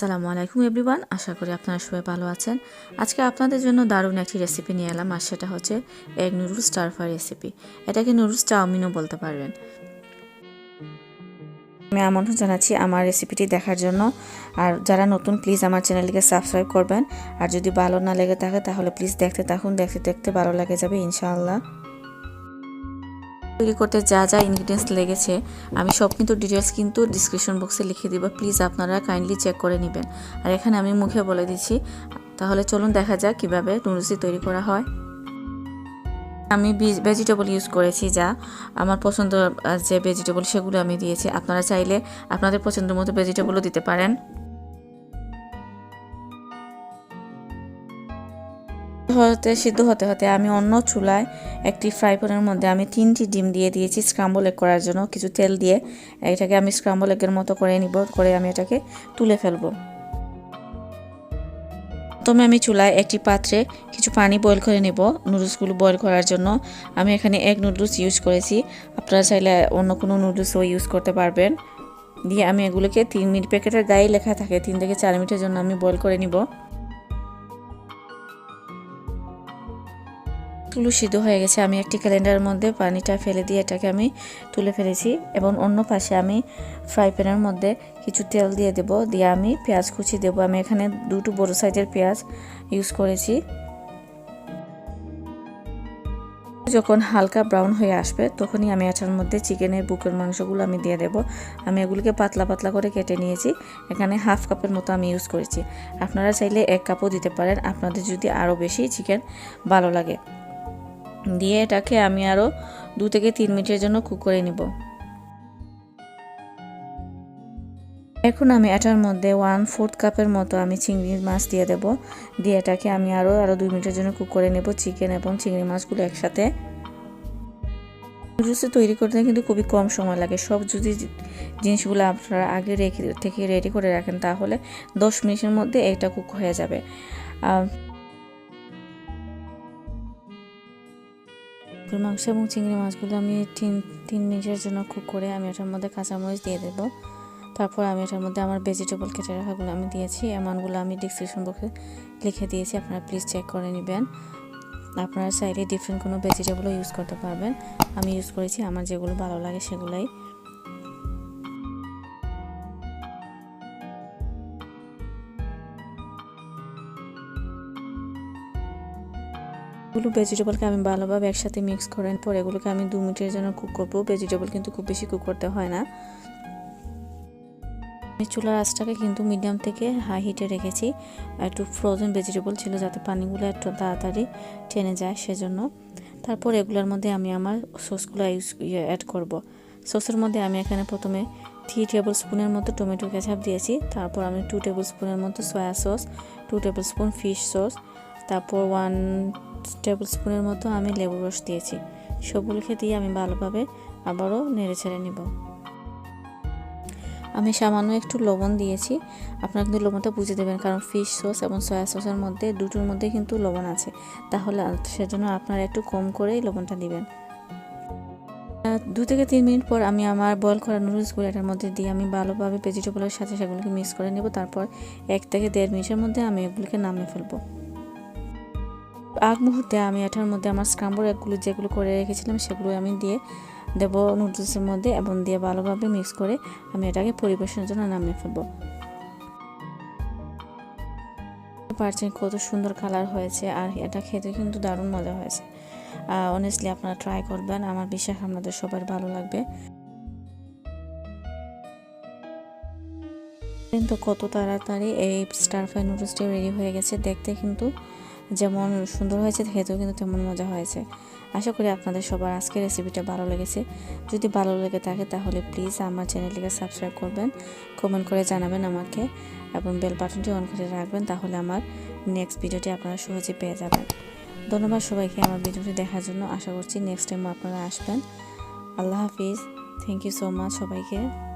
আসসালামু আলাইকুম এভরিওয়ান, আশা করি আপনারা সবাই ভালো আছেন। আজকে আপনাদের জন্য দারুণ একটি রেসিপি নিয়ে এলাম, আর সেটা হচ্ছে egg noodles stir fry recipe এটাকে নুডলস চাউমিনও বলতে পারবেন। আমি আমন্ত্রণ জানাচ্ছি আমার রেসিপিটি দেখার জন্য। আর যারা নতুন প্লিজ আমার চ্যানেলটিকে সাবস্ক্রাইব করবেন। আর যদি ভালো না লেগে থাকে, তাহলে প্লিজ দেখতে থাকুন। দেখতে দেখতে ভালো লেগে যাবে, ইনশাআল্লাহ। তৈরি করতে যা যা ইনগ্রিডিয়েন্টস লেগেছে, আমি সব কিন্তু ডিটেলস কিন্তু ডিসক্রিপশন বক্সে লিখে দিব। প্লিজ আপনারা কাইন্ডলি চেক করে নেবেন। আর এখানে আমি মুখে বলে দিচ্ছি, তাহলে চলুন দেখা যাক কীভাবে নুডলসটি তৈরি করা হয়। আমি ভেজিটেবল ইউজ করেছি যা আমার পছন্দ যে ভেজিটেবল সেগুলো আমি দিয়েছি। আপনারা চাইলে আপনাদের পছন্দের মতো ভেজিটেবলও দিতে পারেন। হতে, সিদ্ধ হতে হতে আমি অন্য চুলায় একটি ফ্রাই প্যানের মধ্যে আমি তিনটি ডিম দিয়ে দিয়েছি স্ক্রাম্বল এগ করার জন্য। কিছু তেল দিয়ে এটাকে আমি স্ক্রাম্বল এগের মতো করে নিব, করে আমি এটাকে তুলে ফেলব। প্রথমে আমি চুলায় একটি পাত্রে কিছু পানি বয়েল করে নেব। নুডলসগুলো বয়েল করার জন্য আমি এখানে এক নুডলস ইউজ করেছি। আপনারা চাইলে অন্য কোনো নুডলসও ইউজ করতে পারবেন। দিয়ে আমি এগুলোকে তিন মিনিট প্যাকেটের গায়ে লেখা থাকে, তিন থেকে চার মিনিটের জন্য আমি বয়েল করে নিব। তুলু সিদ্ধ হয়ে গেছে। আমি একটি ক্যালেন্ডারের মধ্যে পানিটা ফেলে দিয়ে এটাকে আমি তুলে ফেলেছি এবং অন্য পাশে আমি ফ্রাই প্যানের মধ্যে কিছু তেল দিয়ে দেব। দিয়ে আমি পেঁয়াজ কুচি দেব। আমি এখানে দুটো বড় সাইজের পেঁয়াজ ইউজ করেছি। যখন হালকা ব্রাউন হয়ে আসবে, তখনই আমি এটার মধ্যে চিকেনের বুকের মাংসগুলো আমি দিয়ে দেব। আমি এগুলিকে পাতলা পাতলা করে কেটে নিয়েছি। এখানে হাফ কাপের মতো আমি ইউজ করেছি। আপনারা চাইলে এক কাপও দিতে পারেন। আপনাদের যদি আরও বেশি চিকেন ভালো লাগে। দিয়ে এটাকে আমি আরও দু থেকে তিন মিনিটের জন্য কুক করে নিব। এখন আমি এটার মধ্যে ওয়ান ফোর্থ কাপের মতো আমি চিংড়ির মাছ দিয়ে দেব। দিয়ে এটাকে আমি আরও আরও দুই মিনিটের জন্য কুক করে নেব চিকেন এবং চিংড়ি মাছগুলো একসাথে। নুডলস তৈরি করতে কিন্তু খুবই কম সময় লাগে। সব যদি জিনিসগুলো আপনারা আগে রেখে, থেকে রেডি করে রাখেন তাহলে দশ মিনিটের মধ্যে এটা কুক হয়ে যাবে। মাংস এবং চিংড়ি মাছগুলো আমি তিন তিন মিনিটের জন্য কুক করে আমি ওটার মধ্যে কাঁচামরিচ দিয়ে দেবো। তারপর আমি এটার মধ্যে আমার ভেজিটেবল কেটে রাখাগুলো আমি দিয়েছি। এমনগুলো আমি ডিসক্রিপশন বক্সে লিখে দিয়েছি, আপনারা প্লিজ চেক করে নেবেন। আপনারা চাইলে ডিফারেন্ট কোনো ভেজিটেবলও ইউজ করতে পারবেন। আমি ইউজ করেছি, আমার যেগুলো ভালো লাগে সেগুলোই। এগুলো ভেজিটেবলকে আমি ভালোভাবে একসাথে মিক্স করার পর এগুলোকে আমি দু মিনিটের জন্য কুক করব। ভেজিটেবল কিন্তু খুব বেশি কুক করতে হয় না। আমি চুলার আঁচটাকে কিন্তু মিডিয়াম থেকে হাই হিটে রেখেছি। একটু ফ্রোজেন ভেজিটেবল ছিল যাতে পানিগুলো একটু তাড়াতাড়ি টেনে যায় সেজন্য। তারপর এগুলোর মধ্যে আমি আমার সসগুলো ইউজ অ্যাড করব। সসের মধ্যে আমি এখানে প্রথমে থ্রি টেবিল স্পুনের মতো টমেটো কেচাপ দিয়েছি। তারপর আমি টু টেবিল স্পুনের মতো soya sauce two tablespoon fish sauce তারপর ওয়ান টেবিল স্পুনের মতো আমি লেবু রস দিয়েছি। সবগুলোকে দিয়ে আমি ভালোভাবে আবারও নেড়ে ছেড়ে নেব। আমি সামান্য একটু লবণ দিয়েছি। আপনারা কিন্তু লবণটা বুঝে দেবেন, কারণ ফিশ সস এবং সয়া সসের মধ্যে দুটোর মধ্যে কিন্তু লবণ আছে। তাহলে সেজন্য আপনারা একটু কম করেই লবণটা দিবেন। দু থেকে তিন মিনিট পর আমি আমার বয়েল করা নুডলসগুলো এটার মধ্যে দিয়ে আমি ভালোভাবে ভেজিটেবলের সাথে সেগুলোকে মিক্স করে নেব। তারপর এক থেকে দেড় মিনিটের মধ্যে আমি এগুলোকে নামিয়ে ফেলব। আগ মুহূর্তে আমি এটার মধ্যে আমার স্ক্রাম্বল এগুলো যেগুলো করে রেখেছিলাম সেগুলো আমি দিয়ে দেব নুডলসের মধ্যে এবং দিয়ে ভালোভাবে মিক্স করে আমি এটাকে পরিবেশনের জন্য নামিয়ে ফেলব। পারছেন কত সুন্দর কালার হয়েছে আর এটা খেতে কিন্তু দারুণ মজা হয়েছে। অনেস্টলি আপনারা ট্রাই করবেন, আমার বিশ্বাস আপনাদের সবার ভালো লাগবে। কিন্তু কত তাড়াতাড়ি এই স্টার ফ্রাই নুডলসটি রেডি হয়ে গেছে, দেখতে কিন্তু যেমন সুন্দর হয়েছে, খেতেও কিন্তু তেমন মজা হয়েছে। আশা করি আপনাদের সবার আজকের রেসিপিটা ভালো লেগেছে। যদি ভালো লেগে থাকে তাহলে প্লিজ আমার চ্যানেলটিকে সাবস্ক্রাইব করবেন কমেন্ট করে জানাবেন আমাকে এবং বেল বাটনটি অন করে রাখবেন, তাহলে আমার নেক্সট ভিডিওটি আপনারা সহজে পেয়ে যাবেন। ধন্যবাদ সবাইকে আমার ভিডিওটি দেখার জন্য। আশা করছি নেক্সট টাইম আপনারা আসবেন। আল্লাহ হাফিজ। থ্যাংক ইউ সো মাচ সবাইকে।